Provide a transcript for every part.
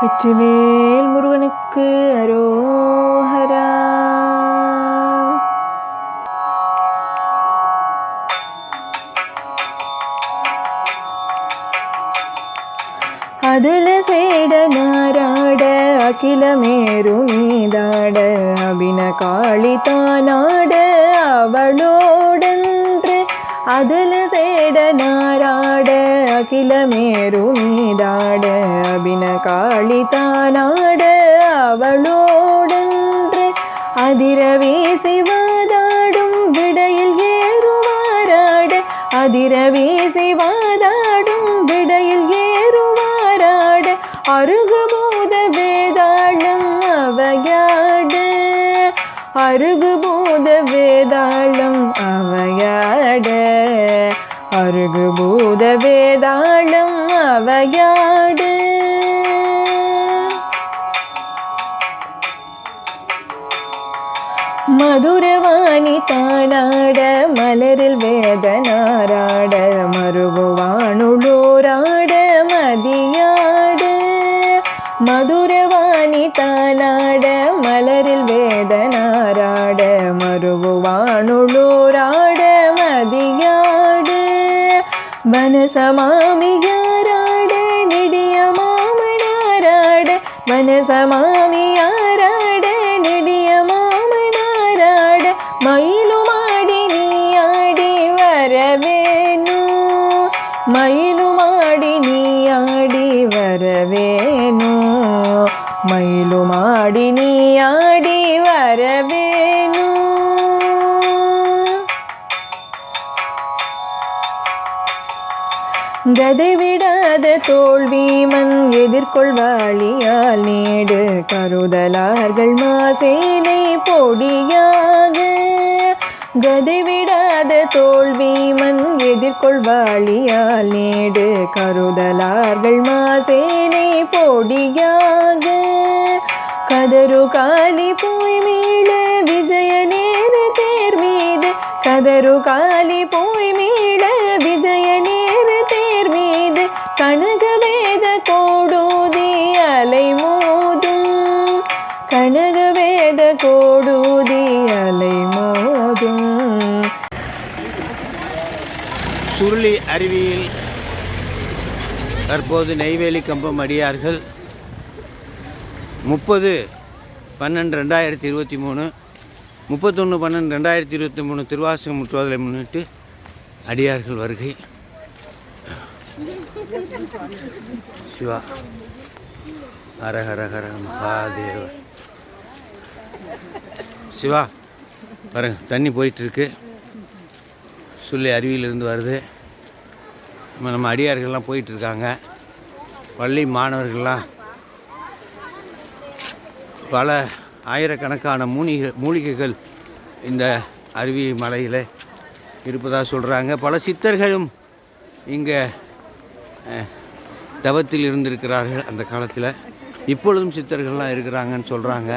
வெற்றிவேல் முருகனுக்கு அரோஹரா. அதில் சேட நாராட அகிலமேரு மீதாட அபின காளி தானாட அவளோடன் அதில் சேட நாராட அகிலமேரு மீதாட அபின காளி தானாட அவளோடன்று அதிர வீசி வாதாடும் விடையில் ஏறுவாராட அதிர வீசி வாதாடும் விடையில் ஏறுவாராட அருகுபோத வேதாளம் அவையாடு அருகுபோத வேதாளம் விளையாடு. மதுரவாணி தானாட மலரில் வேதனாராட மறுபுவானுளோராட மதியாட. மதுரவாணி தானாட மலரில் வேதனாராட மறுபுவானுளோராட மதியாடு. வனசமாமியாராட മനസമാനിയാരാടനടി கதை விடாத தோல்வீமன் எதிர்கொள்வாளியால் நேடு. கருதலார்கள் மாசேனை பொடியாக கதை விடாத தோல்விமன் எதிர்கொள்வாளியால் நேடு. கருதலார்கள் மாசேனை பொடியாக கதரு காலி போய் மீள விஜய நேர தேர் மீது. கதரு காலி போய் மீள கனகவேத கோடூதி அலை மோதும். கனகவேத கோடூதி அலை மோதும். சுருளி அருவியில் தற்போது நெய்வேலி கம்பம் அடியார்கள். முப்பது பன்னெண்டு ரெண்டாயிரத்தி இருபத்தி மூணு முப்பத்தொன்று பன்னெண்டு ரெண்டாயிரத்தி இருபத்தி மூணு திருவாசகம் முற்றுவதை முன்னிட்டு அடியார்கள் வருகை. சிவா. ஹர ஹர ஹர மகாதேவ. சிவா பாருங்க தண்ணி போயிட்டுருக்கு. சுள்ளி அருவியிலிருந்து வருது. நம்ம நம்ம அடியார்கள்லாம் போயிட்டுருக்காங்க. பள்ளி மாணவர்கள்லாம் பல ஆயிரக்கணக்கான மூலிகை மூலிகைகள் இந்த அருவி மலையில் இருப்பதாக சொல்கிறாங்க பல சித்தர்களும் இங்கே தவத்தில் இருந்திருக்கிறார்கள் அந்த காலத்தில். இப்பொழுதும் சித்தர்கள்லாம் இருக்கிறாங்கன்னு சொல்கிறாங்க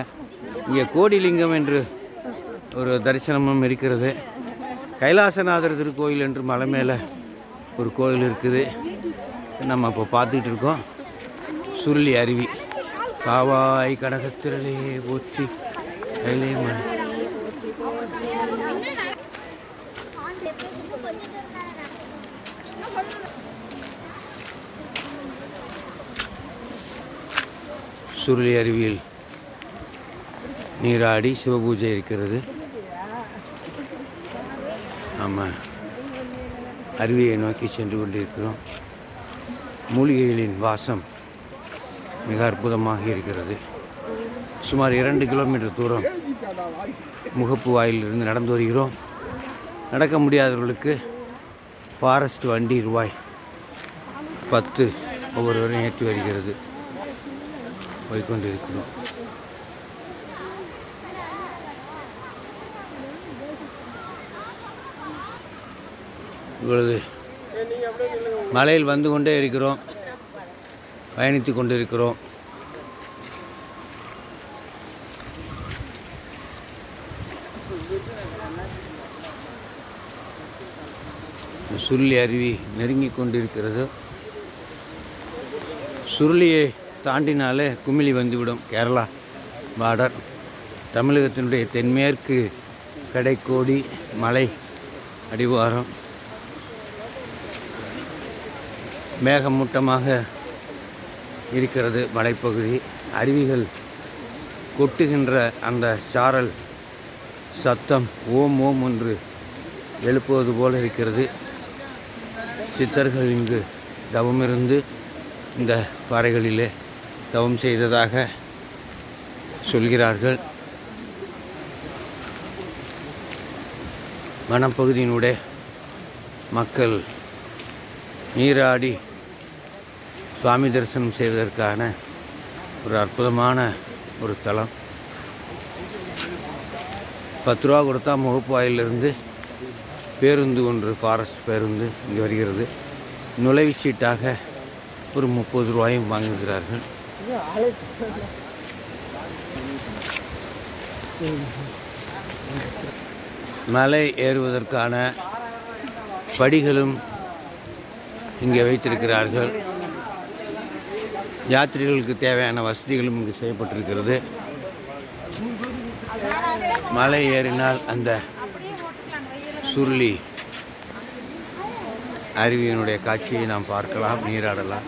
இங்கே கோடிலிங்கம் என்று ஒரு தரிசனமும் இருக்கிறது. கைலாசநாதர் திருக்கோயில் என்று மலை மேலே ஒரு கோயில் இருக்குது. நம்ம இப்போ பார்த்துக்கிட்டு இருக்கோம். சுருளி அருவி. காவாய் கடகத்திரலே போற்றி கைலே மலை சுருளி அருவியில் நீராடி சிவபூஜை இருக்கிறது. ஆமாம் அருவியை நோக்கி சென்று கொண்டிருக்கிறோம். மூலிகைகளின் வாசம் மிக அற்புதமாக இருக்கிறது. சுமார் இரண்டு கிலோமீட்டர் தூரம் முகப்பு வாயிலிருந்து நடந்து வருகிறோம். நடக்க முடியாதவர்களுக்கு ஃபாரஸ்ட் வண்டி ரூபாய் பத்து ஒவ்வொருவரும் ஏற்றி வருகிறது. போய்கொண்டிருக்கிறோம் இப்பொழுது மலையில் வந்து கொண்டே இருக்கிறோம். பயணித்து கொண்டிருக்கிறோம். சுருளி அருவி நெருங்கி கொண்டிருக்கிறது. சுருளியை தாண்டினாலே குமிழி வந்துவிடும். கேரளா பார்டர் தமிழகத்தினுடைய தென்மேற்கு கடைக்கோடி மலை அடிவாரம். மேகமூட்டமாக இருக்கிறது மலைப்பகுதி. அருவிகள் கொட்டுகின்ற அந்த சாரல் சத்தம் ஓம் ஓம் என்று எழுப்புவது போல இருக்கிறது. சித்தர்கள் இங்கு தவமிருந்து இந்த பாறைகளிலே தவம் செய்ததாக சொல்கிறார்கள். வனப்பகுதியினுடைய மக்கள் நீராடி சுவாமி தரிசனம் செய்வதற்கான ஒரு அற்புதமான ஒரு தலம். பத்து ரூபா கொடுத்தா முகப்பாயிலிருந்து பேருந்து ஒன்று ஃபாரஸ்ட் பேருந்து இங்கே வருகிறது. நுழைவுச்சீட்டாக ஒரு முப்பது ரூபாயும் வாங்குகிறார்கள். மலை ஏறுவதற்கான படிகளும் இங்கே வைத்திருக்கிறார்கள். யாத்திரிகளுக்கு தேவையான வசதிகளும் இங்கு செய்யப்பட்டிருக்கிறது. மலை ஏறினால் அந்த சுருளி அருவியினுடைய காட்சியை நாம் பார்க்கலாம் நீராடலாம்.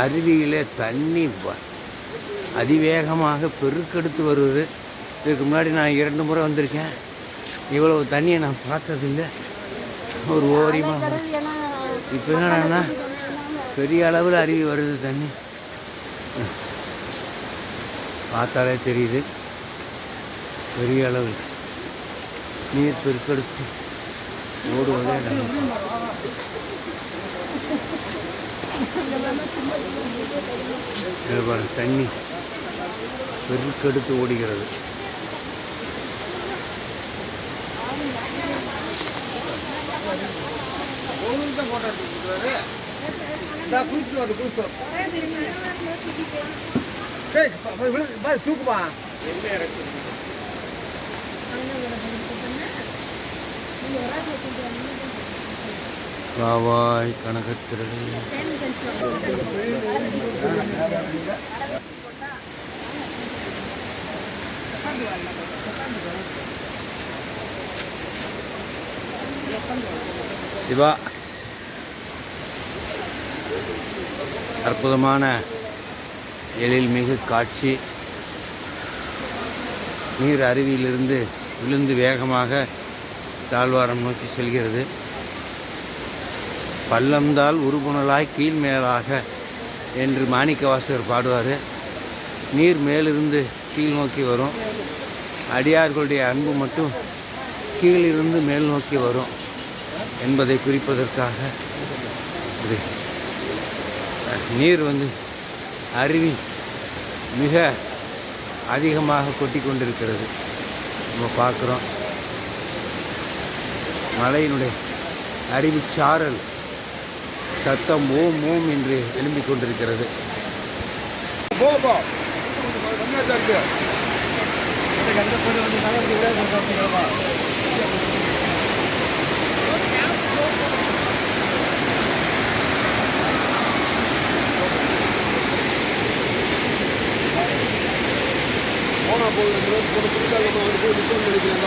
அருவியிலே தண்ணி அதிவேகமாக பெருக்கெடுத்து வருவது. இதுக்கு முன்னாடி நான் இரண்டு முறை வந்திருக்கேன். இவ்வளவு தண்ணியை நான் பார்த்ததில்லை. ஒரு ஓரியமாக இப்போ என்னடான்னா பெரிய அளவில் அருவி வருது தண்ணி. பார்த்தாலே தெரியுது. பெரிய அளவில் நீர் பெருக்கெடுத்து ஓடுவதே நமக்கு இது பாருங்க, தண்ணி. பெருக்கெடுத்து ஓடுகிறது தூக்குப்பா காவாய் கனகத்திரளை. சிவா. அற்புதமான எழில்மிகு காட்சி. நீர் அருவியிலிருந்து விழுந்து வேகமாக தாழ்வாரம் நோக்கி செல்கிறது. பள்ளம்தால் உருபுணலாய் கீழ்மேலாக என்று மாணிக்கவாசகர் பாடுவார். நீர் மேலிருந்து கீழ் நோக்கி வரும். அடியார்களுடைய அன்பு மட்டும் கீழிருந்து மேல் நோக்கி வரும் என்பதை குறிப்பதற்காக இது. நீர் வந்து அருவி மிக அதிகமாக கொட்டி கொண்டிருக்கிறது. நம்ம பார்க்குறோம். மலையினுடைய அருவிச்சாரல் சத்தம் ஓம் ஓம் என்று எழும்பிக் கொண்டிருக்கிறது. போப்பா போனா போகுது இந்த ரோடு போன புதுசாக நம்ம வந்து என்ன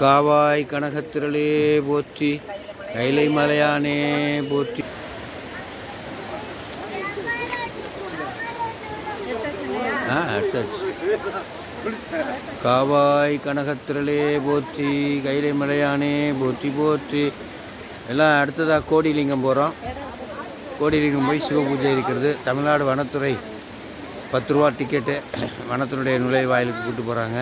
காவாய் கனகத்திரளே போற்றி கைலை மலையானே போற்றி. ஆ எடுத்தாச்சு. காவாய் கனகத்திரளே போற்றி கைலை மலையானே போற்றி போற்றி. எல்லாம் அடுத்ததாக கோடிலிங்கம் போகிறோம் கோடிலிங்கம் போய் சிவ பூஜை இருக்கிறது. தமிழ்நாடு வனத்துறை பத்து ரூபா டிக்கெட்டு வனத்தினுடைய நுழைவாயிலுக்கு கூட்டு போகிறாங்க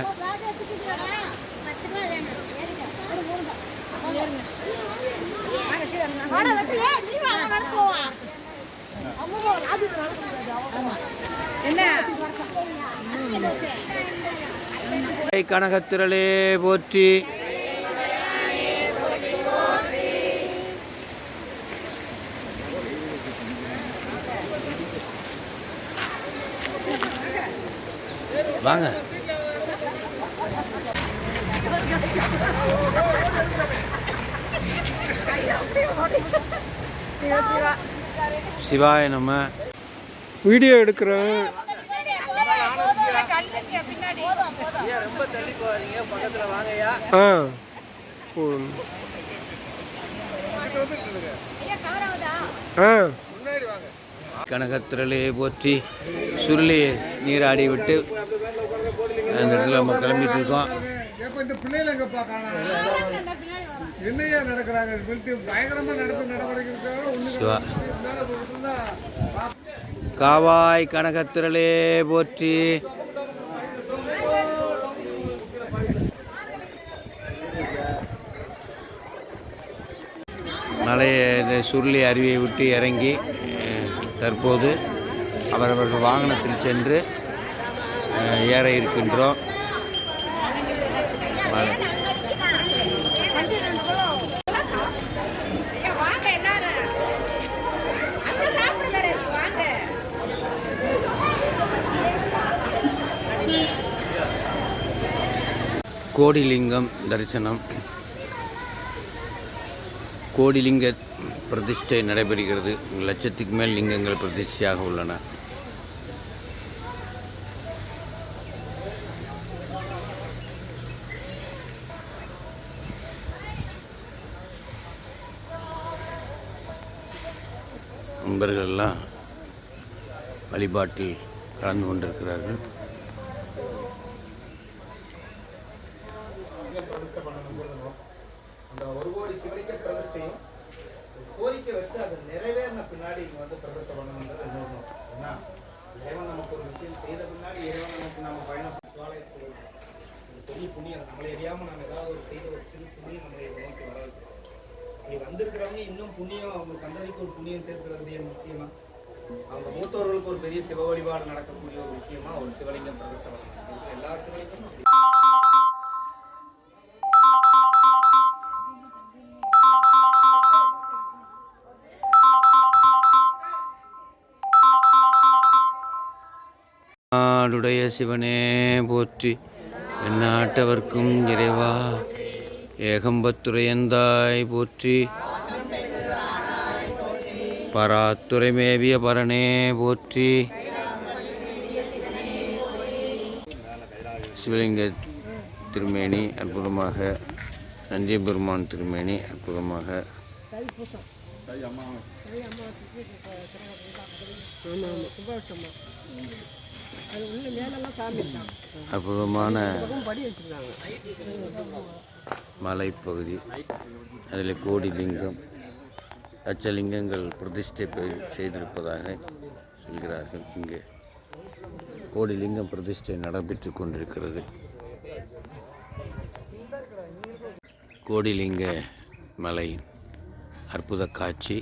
கனகத்திரளே போற்றி. வாங்க. சிவாய நம்ம வீடியோ வாங்கய்யா ஆ. கனகத்திரளே போற்றி. சுருளி நீராடி விட்டு அந்த இடத்துல நம்ம கிளம்பிட்டு இருக்கோம். என்னையா நடக்கிறாங்க? பயங்கரமா நடத்த நடவடிக்கை காவாய் கனகத்திரளே போற்றி. மலையை சுருளி அருவியை விட்டு இறங்கி தற்போது அவரவர்கள் வாகனத்தில் சென்று ஏற இருக்கின்றோம். கோடிலிங்கம் தரிசனம். கோடிலிங்க பிரதிஷ்டை நடைபெறுகிறது. லட்சத்துக்கு மேல் லிங்கங்கள் பிரதிஷ்டையாக உள்ளன. நண்பர்கள் எல்லாம் வழிபாட்டில் கலந்து கொண்டிருக்கிறார்கள் அந்த ஒரு கோடி சிவலிங்க பிரதிஷ்டையும் ஒரு கோரிக்கை வச்சு அது நிறைவேறின பின்னாடி இங்கே வந்து பிரதிஷ்டை பண்ணணுன்றது இன்னொரு நோக்கம். ஏன்னா இறைவன் நமக்கு ஒரு விஷயம் செய்த பின்னாடி இறைவன் நமக்கு நம்ம பயணம் சிவாலயத்துக்கு ஒரு பெரிய புண்ணியம் நம்மளை அறியாமல் நம்ம ஏதாவது ஒரு செய்த ஒரு சிறு புண்ணியம் நம்மளை இதை நோக்கி வர வச்சிருக்கோம் அப்படி வந்திருக்கிறவங்க இன்னும் புண்ணியம் அவங்க சந்ததிக்கு ஒரு புண்ணியம் சேர்க்கிறது முக்கியமா? அவங்க மூத்தவர்களுக்கு ஒரு பெரிய சிவ வழிபாடு நடக்கக்கூடிய ஒரு விஷயமா ஒரு சிவலிங்கம் பிரதிஷ்டம் எல்லா சிவலிங்கமும் நாடுடைய சிவனே போற்றி எந்நாட்டவர்க்கும் இறைவா ஏகம்பத்துரையந்தாய் போற்றி. பராத்துரைமேவிய பரனே போற்றி. சிவலிங்க திருமேனி அற்புதமாக நந்திய பெருமான் திருமேனி அற்புதமாக. அற்புதமான மலைப்பகுதி. அதில் கோடி லிங்கம். அச்சலிங்கங்கள் பிரதிஷ்டை செய்திருப்பதாக சொல்கிறார்கள். இங்கே கோடி லிங்கம் பிரதிஷ்டை நடைபெற்று கொண்டிருக்கிறது. கோடிலிங்க மலை அற்புத காட்சி.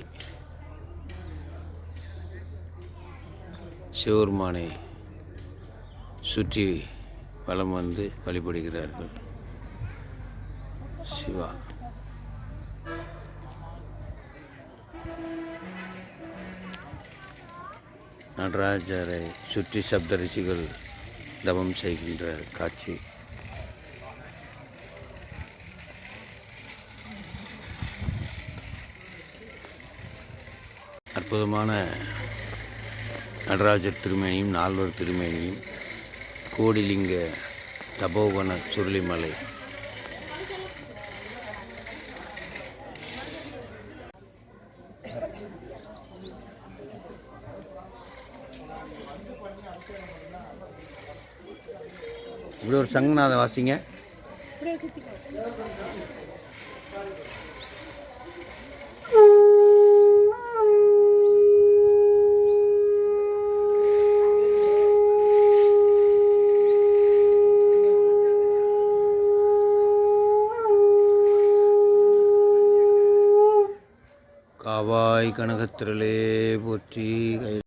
சிவருமானை சுற்றி வலம் வந்து வழிபடுகிறார்கள். சிவா. நடராஜரை சுற்றி சப்தரிஷிகள் தவம் செய்கின்ற காட்சி. அற்புதமான நடராஜர் திருமேனியும் நால்வர் திருமேனியும் கோடிலிங்க தபோவன சுருளிமலை இப்படி ஒரு சங்கநாத வாசிங்க. காவாய் கனகத்திரலே போற்றி கை